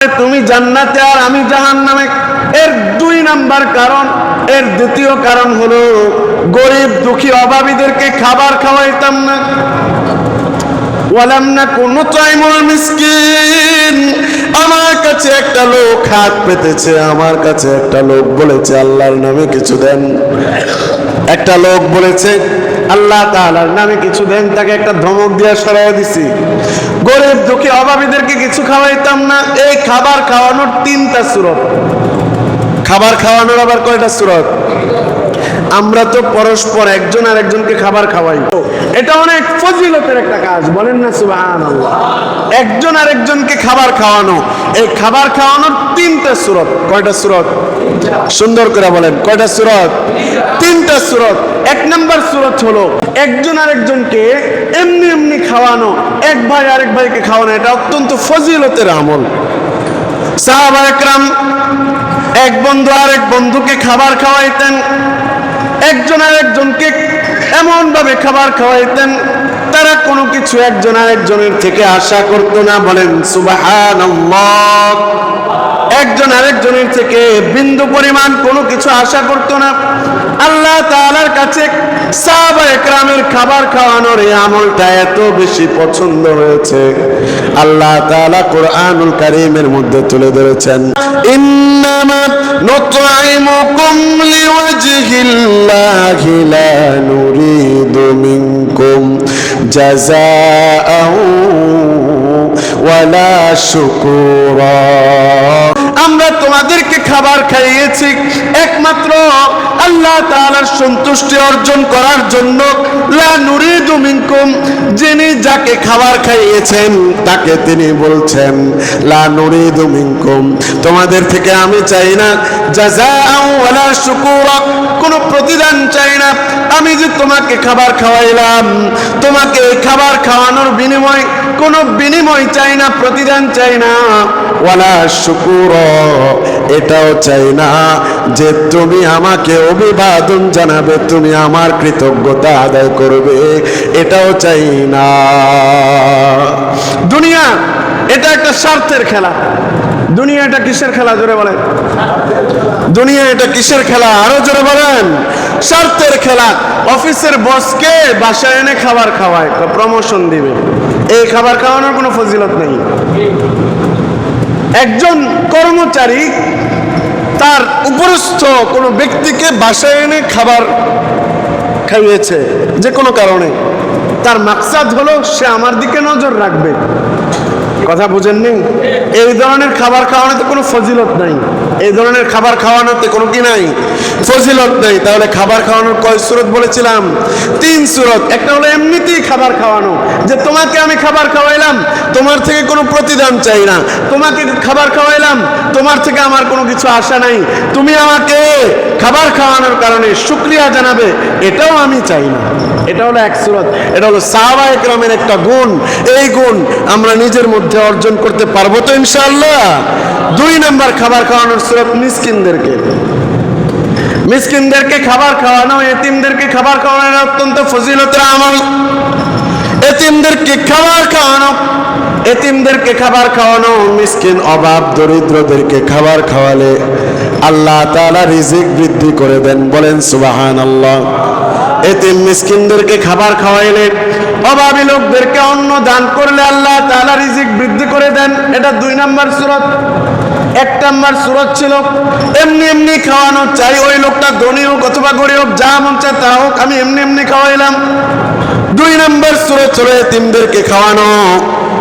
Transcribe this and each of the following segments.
তুমি জান্নাতে আর আমি জাহান্নামে। এর দুই নাম্বার কারণ, এর দ্বিতীয় কারণ হলো গরিব দুঃখী অভাবীদেরকে খাবার খাওয়াইতাম না। না কোনো চাইমুল মিসকিন। আমার কাছে একটা লোক হাত পেতেছে, আমার কাছে একটা লোক বলেছে, আল্লাহর নামে কিছু দেন। একটা লোক বলেছে আল্লাহ তাআলার নামে কিছু দেন, তাকে একটা ধমক দিয়ে সরাই দিছি। গরিব দুঃখী অভাবীদেরকে কিছু খাওয়াইতাম না, এই খাবার খাওয়ানোর তিনটা সুরত। খাবার খাওয়ানোর আবার কয়টা সুরত? আমরা তো পরস্পর একজন আর একজনকে খাবার খাওয়াই। এটা অনেক ফজিলতের একটা কাজ, বলেন না সুবাহান একজন আর একজনকে খাবার খাওয়ানো, এই খাবার খাওয়ানোর তিনটা সুরত। কয়টা সুরত? সুন্দর করে বলেন, কয়টা সুরত? তিনটা সুরত। এক নাম্বার সুরত হলো, একজন আর একজনকে এমনি এমনি খাওয়ানো, এক ভাই আরেক ভাইকে খাওয়ানো, এটা অত্যন্ত ফজিলতের আমল। সাহাবা একরাম এক বন্ধু আরেক বন্ধুকে খাবার খাওয়াইতেন একজন আরেকজনকে এমন ভাবে খাবার খাওয়াইতেন, তারা কোনো কিছু একজন আর একজনের থেকে আশা করত না। বলেন সুবাহান একজন আরেকজনের থেকে বিন্দু পরিমাণ কোনো কিছু আশা করতো না। আল্লাহ তালার কাছে সাহাবা একরামের খাবার খাওয়ানোর এই আমলটা এত বেশি পছন্দ হয়েছে। আল্লাহ তাআলা কোরআনুল কারীমের মধ্যে তুলে ধরেছেন, ইন্নামা নুতঈমুকুম লিওয়াজহিল্লাহি লা নুরিদু মিনকুম জাযাআও ওয়ালা শুকুরা আমরা তোমাদেরকে খাবার খাইয়েছি একমাত্র আল্লাহ সন্তুষ্টি অর্জন করার জন্য যিনি যাকে খাবার খাইয়েছেন, তাকে তিনি বলছেন, লা নুরিদু তোমাদের থেকে আমি চাই না জাযাআও ওয়ালা কোনো প্রতিদান চাই না আমি যে তোমাকে খাবার খাওয়াইলাম তোমাকে খাবার খাওয়ানোর বিনিময়, কোনো বিনিময় চাই না, প্রতিদান চাই না ওয়ালা শুকুর, এটাও চাই না যে তুমি আমাকে অভিবাদন জানাবে, তুমি আমার কৃতজ্ঞতা আদায় করবে, এটাও চাই না। দুনিয়া, এটা একটা স্বার্থের খেলা। দুনিয়া এটা কিসের খেলা, জোরে বলেন? দুনিয়া এটা কিসের খেলা, আরও জোরে বলেন? স্বার্থের খেলা, অফিসের বসকে বাসায় এনে খাবার খাওয়ায় প্রমোশন দিবে। এই খাবার খাওয়ানোর কোনো ফজিলত নেই। একজন কর্মচারী তার উপরস্থ কোনো ব্যক্তিকে বাসায় এনে খাবার খাইয়েছে, যে কোনো কারণে। তার মাকসাদ হলো, সে আমার দিকে নজর রাখবে। কথা বুঝেননি? এই ধরনের খাবার খাওয়ানোতে কোনো ফজিলত নাই। এই ধরনের খাবার খাওয়ানোতে কোনো কি নাই? ফজিলত নেই। তাহলে খাবার খাওয়ানোর কয় সুরত বলেছিলাম? তিন সুরত। একটা হলো এমনিতেই খাবার খাওয়ানো, যে তোমাকে আমি খাবার খাওয়াইলাম, তোমার থেকে কোনো প্রতিদান চাই না। তোমাকে খাবার খাওয়াইলাম, তোমার থেকে আমার কোনো কিছু আশা নাই। তুমি আমাকে খাবার খাওয়ানোর কারণে শুক্রিয়া জানাবে, এটাও আমি চাই না। এটা হলো এক সুরত, এটা হলো সাহাবা একরামের একটা গুণ। এই গুণ আমরা নিজের মধ্যে অর্জন করতে পারব তো ইনশাআল্লাহ। দুই নাম্বার খাবার খাওয়ানোর সুরত মিসকিনদেরকে। মিসকিনদেরকে খাবার খাওয়ানো, এতিমদেরকে খাবার খাওয়ানো অত্যন্ত ফজিলতের আমল। এতিমদেরকে খাবার খাওয়ানো, এতিমদেরকে খাবার খাওয়ানো, মিসকিন অভাব, দরিদ্রদেরকে খাবার খাওয়ালে আল্লাহ তাআলা রিজিক বৃদ্ধি করে দেন। বলেন সুবাহান আল্লাহ এতিম মিসকিনদেরকে খাবার খাওয়াইলে, অভাবী লোকদেরকে অন্ন দান করলে আল্লাহ তাআলা রিজিক বৃদ্ধি করে দেন। এটা দুই নাম্বার সুরত। এক নাম্বার সুরত ছিল, এমনি এমনি খাওয়ানো চাই, ওই লোকটা ধনী হোক অথবা গরিব হোক, যা মন চায় তা হোক, আমি এমনি এমনি খাওয়াইলাম। দুই নাম্বার সুরত হলো এতিমদেরকে খাওয়ানো।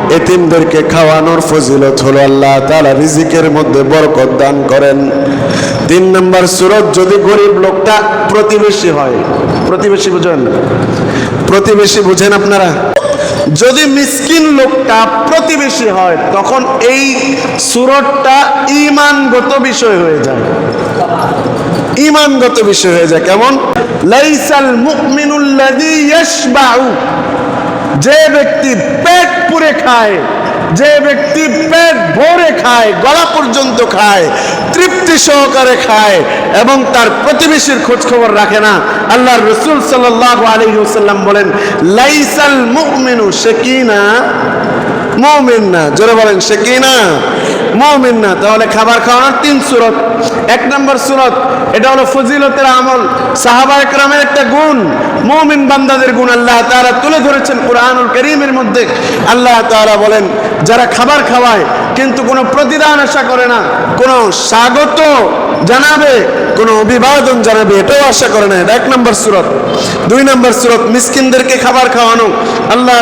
এতিমদেরকে খাওয়ানোর ফজিলত হলো আল্লাহ তাআলা রিজিকের মধ্যে বরকত দান করেন। তিন নম্বর সুরত, যদি গরিব লোকটা প্রতিবেশী হয়, প্রতিবেশী বুঝেন? প্রতিবেশী বুঝেন আপনারা? যদি মিসকিন লোকটা প্রতিবেশী হয়, তখন এই সুরতটা ইমানগত বিষয় হয়ে যায়। ইমানগত বিষয় হয়ে যায়। কেমন? লাইসাল মুমিনুল্লাযী ইয়াশবাউ। যে ব্যক্তি পেট পুরে খায়, যে ব্যক্তি পেট ভরে খায়, গলা পর্যন্ত খায়, তৃপ্তি সহকারে খায় এবং তার প্রতিবেশীর খোঁজ খবর রাখে না আল্লাহ রসুল সাল্লাহ আলী সাল্লাম বলেন, লাইসাল মুমিনু সে কি না মুমিন না। জোরে বলেন সে কি না মমিন না, তাহলে খাবার খাওয়ানোর তিন সুরত। এক নম্বর সুরত, এটা হলো ফজিলতের আমল। সাহাবা একরামের একটা গুণ, মৌমিন বান্দাদের গুণ আল্লাহ তারা তুলে ধরেছেন কোরআনুল করিমের মধ্যে। আল্লাহ তারা বলেন, যারা খাবার খাওয়ায় কিন্তু কোনো প্রতিদান আশা করে না। কোনো স্বাগত জানাবে, কোনো অভিবাদন জানাবে, এটাও আশা করে না। এক নম্বর সুরত। দুই নম্বর সুরত, মিসকিনদেরকে খাবার খাওয়ানো। আল্লাহ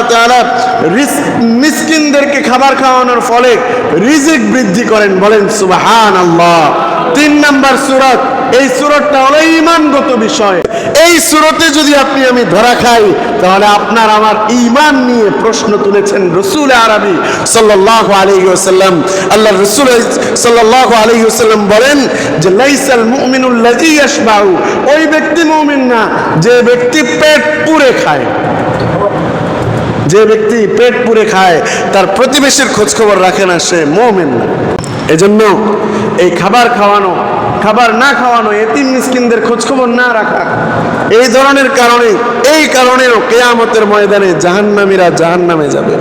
রিস- মিসকিনদেরকে খাবার খাওয়ানোর ফলে রিজিক বৃদ্ধি করেন, বলেন সুবাহান আল্লাহ তিন নম্বর সুরত, এই সুরতটা হলো ইমানগত বিষয়। এই সুরতে যদি আপনি আমি ধরা খাই, তাহলে আপনার আমার ইমান নিয়ে প্রশ্ন তুলেছেন রসুল আরবি সাল্লাল্লাহু আলাইহি ওয়াসাল্লাম। আল্লাহ রসুল সাল্লাল্লাহু আলাইহি ওয়াসাল্লাম বলেন যে, লাইসাল মুমিনুল লাযী ওই ব্যক্তি মুমিন না, যে ব্যক্তি পেট পুরে খায়। যে ব্যক্তি পেট পুরে খায়, তার প্রতিবেশীর খোঁজ খবর রাখে না, সে মোমেন না। এজন্য এই খাবার খাওয়ানো খাবার না খাওয়ানো, এতিম মিসকিনদের খোঁজখবর না রাখা। এই ধরনের কারণে, এই কারণেও কেয়ামতের ময়দানে জাহান্নামীরা জাহান্নামে যাবে।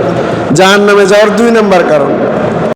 জাহান্নামে যাওয়ার দুই নম্বর কারণ।